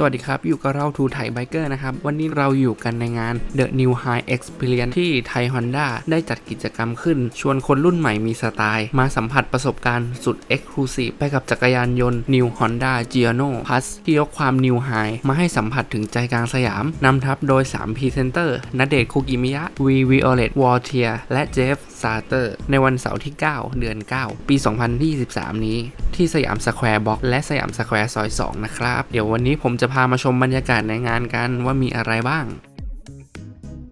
สวัสดีครับ อยู่กับเราทูไทยไบเกอร์นะครับ วันนี้เราอยู่กันในงาน The New High Experience ที่ไทย Honda ได้จัดกิจกรรมขึ้น ชวนคนรุ่นใหม่มีสไตล์ มาสัมผัสประสบการณ์สุด Exclusive ไปกับจักรยานยนต์ New Honda Giorno Plus ที่ยกความ New High มาให้สัมผัสถึงใจกลางสยาม นำทัพโดย3พรีเซนเตอร์ณเดชคุกิมิยะ V Violet w a l t i e r และ ซาเตอร์ในวันเสาร์ที่ 9 เดือน 9 ปี 2023 นี้ ที่สยามสแควร์บ็อกและสยามสแควร์ซอย 2 นะครับ เดี๋ยววันนี้ผมจะพามาชมบรรยากาศในงานกันว่ามีอะไรบ้าง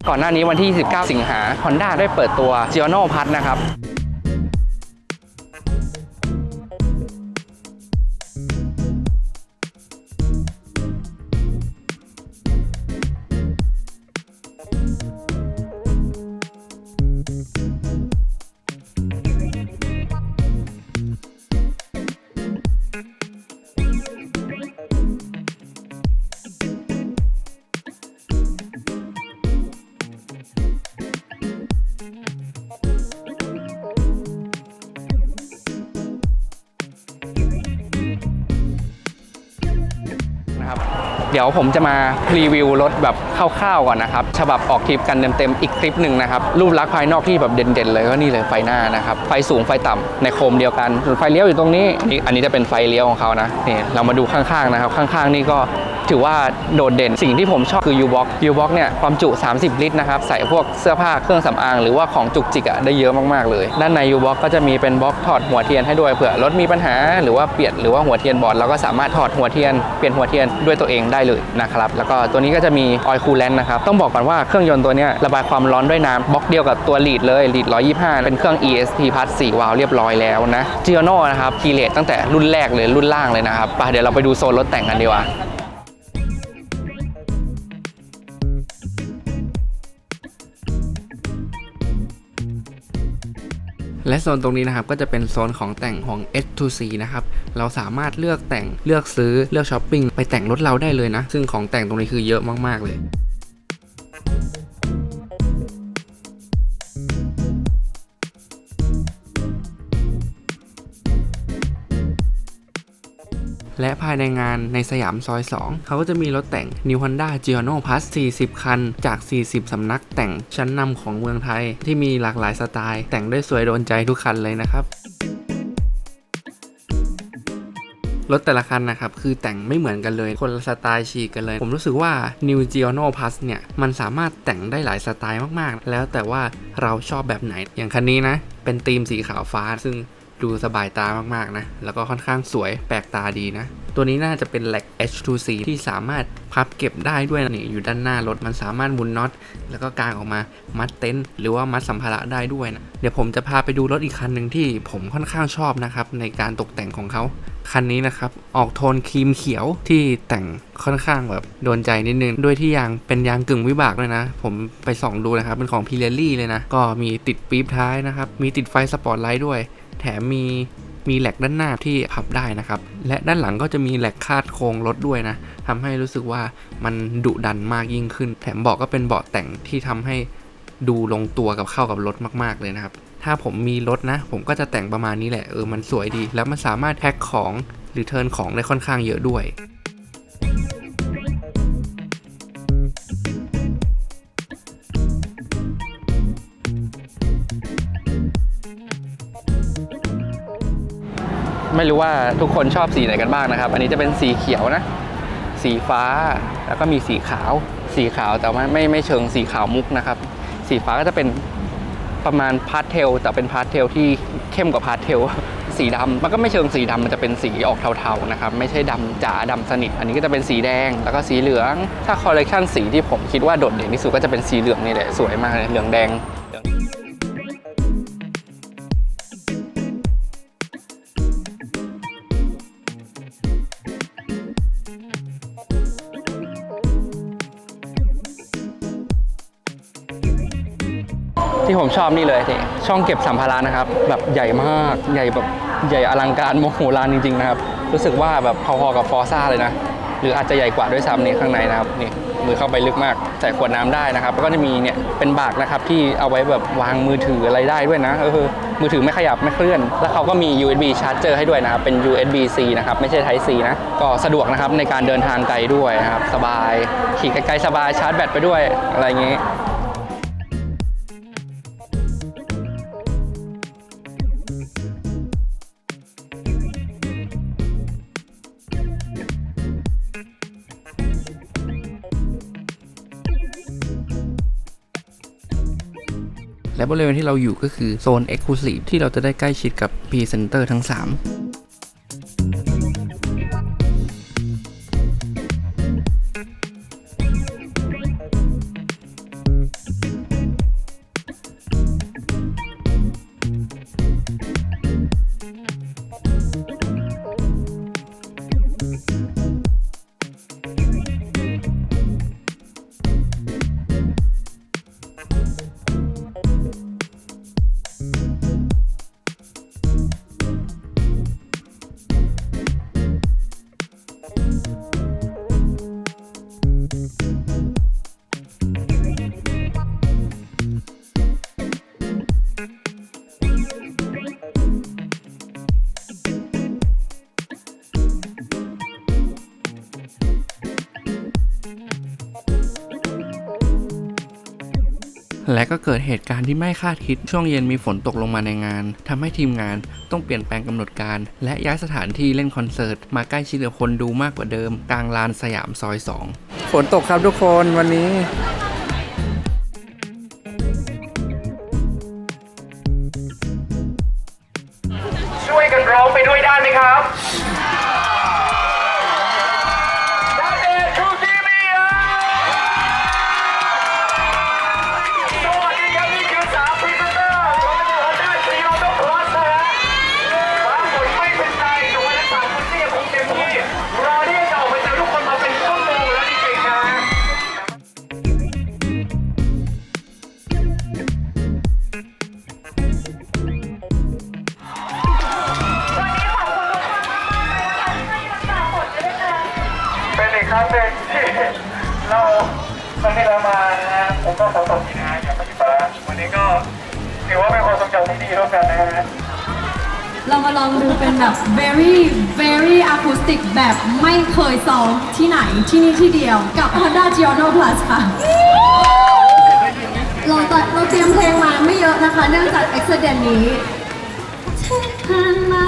ก่อนหน้านี้วันที่ 29 สิงหา Honda ได้เปิดตัว g i o n o p a s นะครับนะครับ ดี๋ยวผมจะมารีวิวรถแบบคร่าวๆก่อนนะครับฉบับออกทริปกันเต็มๆอีกทริปหนึ่งนะครับรูปลักษณ์ภายนอกที่แบบเด่นๆเลยก็นี่เลยไฟหน้านะครับไฟสูงไฟต่ำในโคมเดียวกันส่วนไฟเลี้ยวอยู่ตรงนี้อันนี้จะเป็นไฟเลี้ยวของเขานะนี่เรามาดูข้างๆนะครับข้างๆนี่ก็ ถือว่าโดดเด่นสิ่งที่ผมชอบคือ U-Box U-Box เนี่ยความจุ 30 ลิตรนะครับ ใส่พวกเสื้อผ้าเครื่องสำอาง หรือว่าของจุกจิกอะได้เยอะมากๆเลย ด้านใน U-Box ก็จะมีเป็นบล็อกถอดหัวเทียนให้ด้วยเผื่อรถมีปัญหาหรือว่าเปลี่ยนหรือว่าหัวเทียนบอดเราก็สามารถถอดหัวเทียนเปลี่ยนหัวเทียนด้วยตัวเองได้เลยนะครับแล้วก็ตัวนี้ก็จะมีออยล์คูลแลนต์นะครับต้องบอกก่อนว่าเครื่องยนต์ตัวนี้ระบายความร้อนด้วยน้ำบล็อกเดียวกับตัวลีดเลยลีด125 เป็นเครื่อง ESP Plus 4วาล์วเรียบร้อยแล้วนะ g i o n o นะครับคีเลตตั้งแต่รุ่นแรกเลยรุ่นล่างเลยนะครับไปเดี๋ยวเราไปดูโซนรถแต่งกันดีกว่า และโซนตรงนี้นะครับก็จะเป็นโซนของแต่งของ S2C นะครับ เราสามารถเลือกแต่งเลือกซื้อเลือกช้อปปิ้งไปแต่งรถเราได้เลยนะ ซึ่งของแต่งตรงนี้คือเยอะมากๆเลย และภายในงานในสยามซอย 2 เขาก็จะมีรถแต่ง New Honda g i o n o Plus 40 คัน จาก 40 สำนักแต่งชั้นนำของเมืองไทย ที่มีหลากหลายสไตล์ แต่งได้สวยโดนใจทุกคันเลยนะครับรถแต่ละคันนะครับ คือแต่งไม่เหมือนกันเลย คนละสไตล์ฉีกกันเลย ผมรู้สึกว่า New Giorno Plus เนี่ย มันสามารถแต่งได้หลายสไตล์มากๆ แล้วแต่ว่าเราชอบแบบไหนอย่างคันนี้นะ เป็นธีมสีขาวฟ้าซึ่ง ดูสบายตามากๆนะ แล้วก็ค่อนข้างสวยแปลกตาดีนะ ตัวนี้น่าจะเป็นแหลก H2C ที่สามารถพับเก็บได้ด้วยนี่อยู่ด้านหน้ารถมันสามารถมุนน็อต แล้วก็กางออกมามัดเต็นท์หรือว่ามัดสัมภาระได้ด้วยนะ เดี๋ยวผมจะพาไปดูรถอีกคันหนึ่งที่ผมค่อนข้างชอบนะครับในการตกแต่งของเขา คันนี้นะครับ ออกโทนครีมเขียวที่แต่งค่อนข้างแบบโดนใจนิดนึง ด้วยที่ยางเป็นยางกึ่งวิบากเลยนะ ผมไปส่องดูนะครับ เป็นของพิเรลลี่เลยนะ ก็มีติดปี๊บท้ายนะครับ มีติดไฟสปอตไลท์ด้วย แถมมีมีแหลกด้านหน้าที่พับได้นะครับ และด้านหลังก็จะมีแหลกคาดโครงรถด้วยนะทำให้รู้สึกว่ามันดุดันมากยิ่งขึ้น แถมเบาะก็เป็นเบาะแต่งที่ทำให้ดูลงตัวกับเข้ากับรถมาก ๆ เลยนะครับ ถ้าผมมีรถนะ ผมก็จะแต่งประมาณนี้แหละ เออ มันสวยดี แล้วมันสามารถแพ็คของหรือเทิร์นของได้ค่อนข้างเยอะด้วยไม่รู้ว่าทุกคนชอบสีไหนกันบ้างนะครับ อันนี้จะเป็นสีเขียวนะ สีฟ้า แล้วก็มีสีขาว สีขาวแต่ว่าไม่ไม่เชิงสีขาวมุกนะครับ สีฟ้าก็จะเป็น ประมาณพาสเทลแต่เป็นพาสเทลที่เข้มกว่าพาสเทลสีดำมันก็ไม่เชิงสีดำมันจะเป็นสีออกเทาๆนะครับไม่ใช่ดำจ๋าดำสนิท อันนี้ก็จะเป็นสีแดงแล้วก็สีเหลือง ถ้าคอลเลกชันสีที่ผมคิดว่าโดดเด่นที่สุดก็จะเป็นสีเหลืองนี่แหละสวยมากเลยเหลืองแดง ที่ผมชอบนี่เลยที่ช่องเก็บสัมภาระนะครับ แบบใหญ่มากใหญ่แบบใหญ่อลังการโมโหลานจริงๆนะครับรู้สึกว่าแบบพอๆกับฟอร์ซ่าเลยนะ หรืออาจจะใหญ่กว่าด้วยซ้ำนี่ข้างในนะครับนี่มือเข้าไปลึกมากใส่ขวดน้ำได้นะครับ แล้วก็จะมีเนี่ยเป็นบากนะครับที่เอาไว้แบบวางมือถืออะไรได้ด้วยนะเออมือถือไม่ขยับไม่เคลื่อน แล้วเขาก็มี USB charger ให้ด้วยนะครับ เป็น USB C นะครับ ไม่ใช่ Type C นะ ก็สะดวกนะครับในการเดินทางไกลด้วยนะครับ สบาย ขี่ไกลๆสบายชาร์จแบตไปด้วยอะไรอย่างงี้ บริเวณที่เราอยู่ก็คือโซน Exclusive ที่เราจะได้ใกล้ชิดกับพรีเซนเตอร์ทั้ง 3 และก็เกิดเหตุการณ์ที่ไม่คาดคิด ช่วงเย็นมีฝนตกลงมาในงานทำให้ทีมงานต้องเปลี่ยนแปลงกำหนดการ และย้ายสถานที่เล่นคอนเสิร์ต มาใกล้ชิดกับคนดูมากกว่าเดิม กลางลานสยามซอย 2 ฝนตกครับทุกคนวันนี้ ครั้งหนึ่งที่เราครั้งที่เรามานะฮะผมก็ขอขอบคุณนะฮะอย่างพี่ฟ้าวันนี้ก็ถือว่าเป็นความทรงจำที่ดีร่วมกันนะฮะเรามาลองดูเป็นแบบ very very acoustic แบบไม่เคยซ้อมที่ไหนที่นี่ที่เดียวกับ Honda Giorno Plus ค่ะ เราตัดเราเตรียมเพลงมาไม่เยอะนะคะ เนื่องจาก accident นี้ที่ผ่านมา